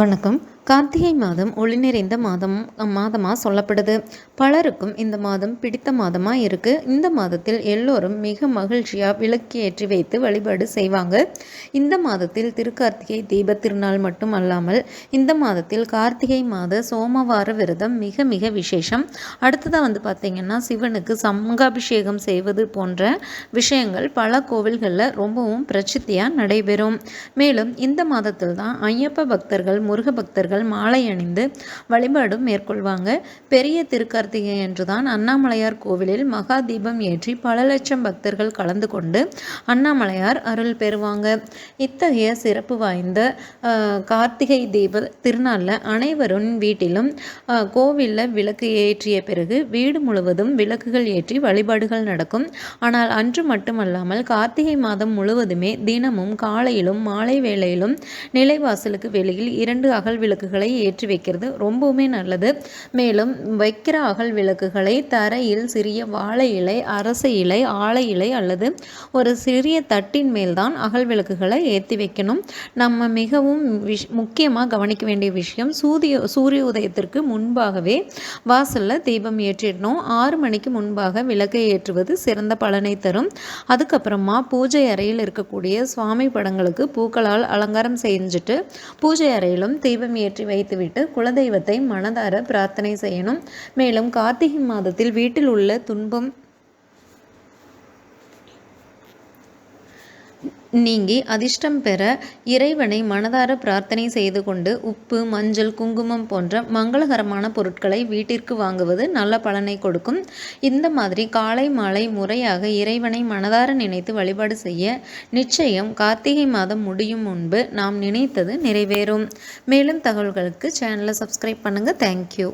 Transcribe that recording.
வணக்கம். கார்த்திகை மாதம் ஒளி நிறைந்த மாதம் மாதமாக சொல்லப்படுது. பலருக்கும் இந்த மாதம் பிடித்த மாதமாக இருக்குது இந்த மாதத்தில் எல்லோரும் மிக மகிழ்ச்சியாக விளக்கு ஏற்றி வைத்து வழிபாடு செய்வாங்க. இந்த மாதத்தில் திருக்கார்த்திகை தீப திருநாள் மட்டும் அல்லாமல் இந்த மாதத்தில் கார்த்திகை மாத சோமவார விரதம் மிக மிக விசேஷம். அடுத்ததாக வந்து பார்த்திங்கன்னா சிவனுக்கு சங்காபிஷேகம் செய்வது போன்ற விஷயங்கள் பல கோவில்களில் ரொம்பவும் பிரசித்தியாக நடைபெறும். மேலும் இந்த மாதத்தில் தான் ஐயப்ப பக்தர்கள் முருக பக்தர்கள் மாலை அணிந்து வழிபாடும் மேற்கொள்வாங்க. பெரிய திருக்கார்த்திகை என்றுதான் அண்ணாமலையார் கோவிலில் மகா தீபம் ஏற்றி பல லட்சம் பக்தர்கள் கலந்து கொண்டு அண்ணாமலையார் அருள் பெறுவாங்க. இத்தகைய சிறப்பு வாய்ந்த கார்த்திகை தீப திருநாளில் அனைவரும் வீட்டிலும் கோவிலில் விளக்கு ஏற்றிய பிறகு வீடு முழுவதும் விளக்குகள் ஏற்றி வழிபாடுகள் நடக்கும். ஆனால் அன்று மட்டுமல்லாமல் கார்த்திகை மாதம் முழுவதுமே தினமும் காலையிலும் மாலை வேளையிலும் நிலைவாசலுக்கு வெளியில் இரண்டு அகல் விளக்குகளை ஏற்றி வைக்கிறது. ரொம்பவுமே நல்லது. மேலும் வைக்கிற அகல் விளக்குகளை தரையில் சிறிய வாழை இலை அரச இலை ஆலை இலை அல்லது ஒரு சிறிய தட்டின் மேல்தான் அகல் விளக்குகளை ஏற்றி வைக்கணும். நம்ம மிகவும் விஷ் முக்கியமாக கவனிக்க வேண்டிய விஷயம் சூரிய சூரிய உதயத்திற்கு முன்பாகவே வாசலில் தீபம் ஏற்றிடணும். ஆறு மணிக்கு முன்பாக விளக்கை ஏற்றுவது சிறந்த பலனை தரும். அதுக்கப்புறமா பூஜை அறையில் இருக்கக்கூடிய சுவாமி படங்களுக்கு பூக்களால் அலங்காரம் செஞ்சுட்டு பூஜை அறையில் அறையிலும் தீபம் ஏற்றி ஏற்றி வைத்துவிட்டு குலதெய்வத்தை மனதார பிரார்த்தனை செய்யணும். மேலும் கார்த்திகை மாதத்தில் வீட்டில் உள்ள துன்பம் நீங்கி அதிர்ஷ்டம் பெற இறைவனை மனதார பிரார்த்தனை செய்து கொண்டு உப்பு மஞ்சள் குங்குமம் போன்ற மங்களகரமான பொருட்களை வீட்டிற்கு வாங்குவது நல்ல பலனை கொடுக்கும். இந்த மாதிரி காலை மாலை முறையாக இறைவனை மனதார நினைத்து வழிபாடு செய்ய நிச்சயம் கார்த்திகை மாதம் முடியும் முன்பு நாம் நினைத்தது நிறைவேறும். மேலும் தகவல்களுக்கு சேனலை சப்ஸ்கிரைப் பண்ணுங்கள் தேங்க்யூ